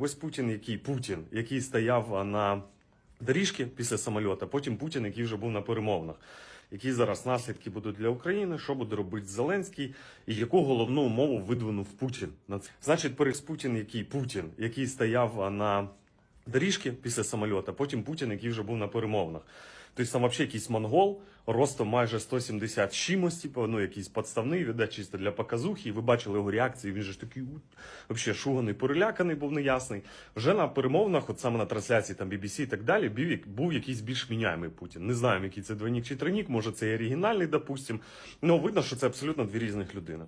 Ось Путін, який Путін, який стояв на доріжці після самольота, потім Путін, який вже був на перемовинах. Які зараз наслідки будуть для України, що буде робити Зеленський, і яку головну умову видвинув Путін? На? Значить, перед Путін, який Путін, який стояв на доріжці після самольота, потім Путін, який вже був на перемовинах. Тобто там взагалі якийсь монгол, ростом майже 170 чимось, типу, ну якийсь подставний, віддать чисто для показухи. І ви бачили його реакції. Він же ж такий взагалі шуганий, переляканий, був неясний. Вже на перемовинах, от саме на трансляції там BBC і так далі, був, був якийсь більш міняємий Путін. Не знаємо, який це двойник чи тройник, може це і оригінальний, допустим. Ну видно, що це абсолютно дві різних людини.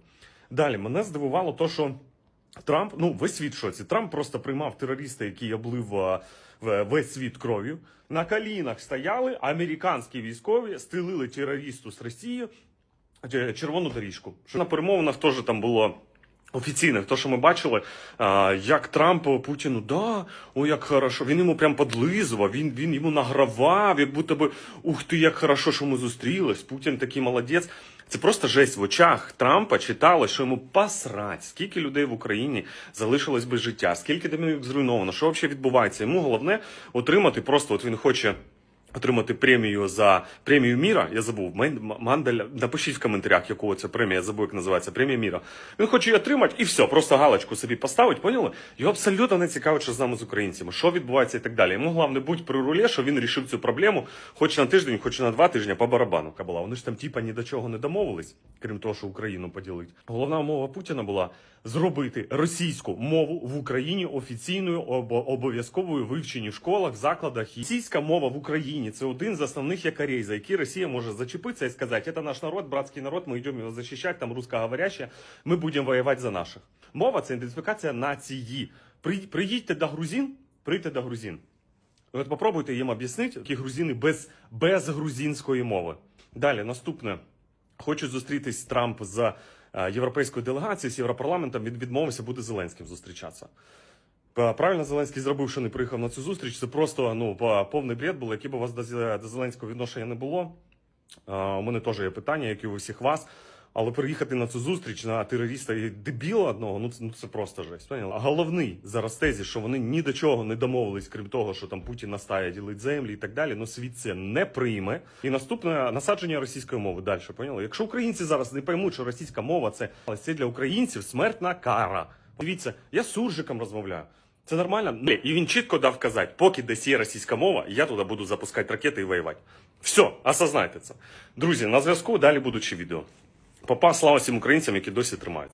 Далі мене здивувало то, що. Трамп, ну весь світ шоці. Трамп просто приймав терориста, який облив весь світ кров'ю. На колінах стояли американські військові, стрілили терористу з Росії е, червону доріжку. Що на перемовинах теж там було. Офіційних, то, що ми бачили, як Трамп Путіну, да, о, як хорошо. Він йому прям подлизував, він, він йому награвав, як будто би ух ти, як хорошо, що ми зустрілись. Путін такий молодець. Це просто жесть в очах Трампа читало, що йому посрать, скільки людей в Україні залишилось без життя, скільки домівок зруйновано, що взагалі відбувається. Йому головне отримати просто, от він хоче. Отримати премію за премію міра. Я забув. Мандель, напишіть в коментарях, якого це премія, я забув, як називається премія міра. Він хоче її отримати і все, просто галочку собі поставить, поняли? Його абсолютно не цікавить, що з нами з українцями, що відбувається і так далі. Йому головне будь при рулі, що він рішив цю проблему, хоч на тиждень, хоч на два тижні по барабану кабала. Вони ж там типа ні до чого не домовились, крім того, що Україну поділить. Головна умова Путіна була зробити російську мову в Україні офіційною обо- обов'язковою вивченні в школах, закладах. Російська мова в Україні це один з основних якорей, за які Росія може зачепитися і сказати, це наш народ, братський народ, ми йдемо його захищати, там русскоговоряща, ми будемо воювати за наших. Мова це ідентифікація нації. При- Приїдьте до грузин, прийдьте до грузин. От попробуйте їм об'яснити, які грузини без, без грузинської мови. Далі, наступне. Хочуть зустрітись Трамп з е, європейською делегацією, з Європарламентом. Він відмовився буде Зеленським зустрічатися. Е, Правильно Зеленський зробив, що не приїхав на цю зустріч. Це просто ну, по- повний бред був, який б у вас до, Зе- до Зеленського відношення не було. Е, У мене теж є питання, як і у всіх вас. Але приїхати на цю зустріч на терориста і дебіла одного, ну це, ну це просто жесть. Поняли? А головний зараз тезі, що вони ні до чого не домовились, крім того, що там Путін настає ділить землі і так далі. Ну світ це не прийме. І наступне насадження російської мови. Далі поняли? Якщо українці зараз не поймуть, що російська мова це, це для українців смертна кара. Дивіться, я з суржиком розмовляю. Це нормально? І він чітко дав казати, поки десь є російська мова, я туди буду запускати ракети і воювати. Все, осознайте це. Друзі, на зв'язку далі будучи відео. Папа, слава всім українцям, які досі тримають.